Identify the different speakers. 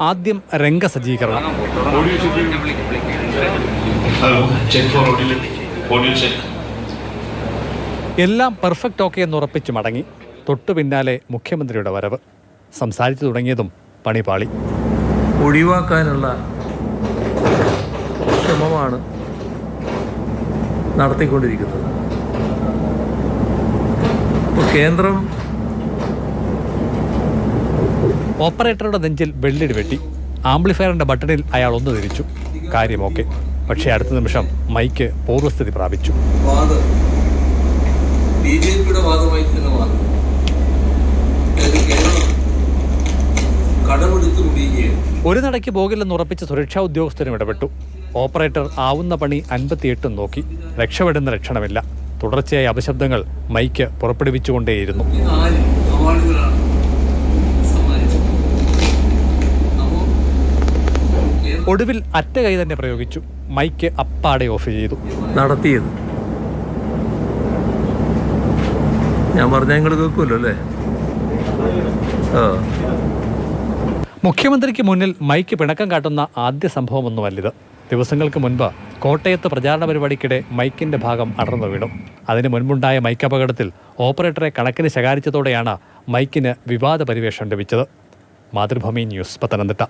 Speaker 1: ആദ്യം രംഗസജ്ജീകരണം. എല്ലാം perfect okay എന്ന് ഉറപ്പിച്ച് മടങ്ങി. തൊട്ടു പിന്നാലെ മുഖ്യമന്ത്രിയുടെ വരവ്. സംസാരിച്ചു തുടങ്ങിയതും പണിപാളി.
Speaker 2: ഒഴിവാക്കാനുള്ള ശ്രമമാണ് നടത്തിക്കൊണ്ടിരിക്കുന്നത്. കേന്ദ്രം
Speaker 1: ഓപ്പറേറ്ററുടെ നെഞ്ചിൽ വെള്ളിടി വെട്ടി. ആംപ്ലിഫയറിന്റെ ബട്ടണിൽ അയാൾ ഒന്ന് തിരിച്ചു. കാര്യമൊക്കെ. പക്ഷേ അടുത്ത നിമിഷം മൈക്ക് പൂർവസ്ഥിതി പ്രാപിച്ചു.
Speaker 3: ബി ജെ പിയുടെ തന്നെ കടമെടുത്ത്
Speaker 1: ഒരു നടയ്ക്ക് പോകില്ലെന്ന് ഉറപ്പിച്ച സുരക്ഷാ ഉദ്യോഗസ്ഥരും ഇടപെട്ടു. ഓപ്പറേറ്റർ ആവുന്ന പണി അൻപത്തിയെട്ടും നോക്കി. രക്ഷപ്പെടുന്ന രക്ഷണമില്ല തുടർച്ചയായ അപശബ്ദങ്ങൾ മൈക്ക് പുറപ്പെടുവിച്ചുകൊണ്ടേയിരുന്നു. ഒടുവിൽ അറ്റ കൈ തന്നെ പ്രയോഗിച്ചു. മൈക്ക് അപ്പാടെ ഓഫ് ചെയ്തു.
Speaker 2: നടത്തിയത്. ഞാൻ പറഞ്ഞ നിങ്ങൾ കേൾക്കുമല്ലോ അല്ലേ?
Speaker 1: മുഖ്യമന്ത്രിക്ക് മുന്നിൽ മൈക്ക് പിണക്കം കാട്ടുന്ന ആദ്യ സംഭവമൊന്നുമല്ലിത്. ദിവസങ്ങൾക്ക് മുൻപ് കോട്ടയത്ത് പ്രചാരണ പരിപാടിക്കിടെ മൈക്കിന്റെ ഭാഗം അടർന്നു വീണു. അതിന് മുൻപുണ്ടായ മൈക്ക് അപകടത്തിൽ ഓപ്പറേറ്ററെ കണക്കിന് ശകാരിച്ചതോടെയാണ് മൈക്കിന് വിവാദ പരിവേഷം ലഭിച്ചത്. മാതൃഭൂമി ന്യൂസ് പത്തനംതിട്ട.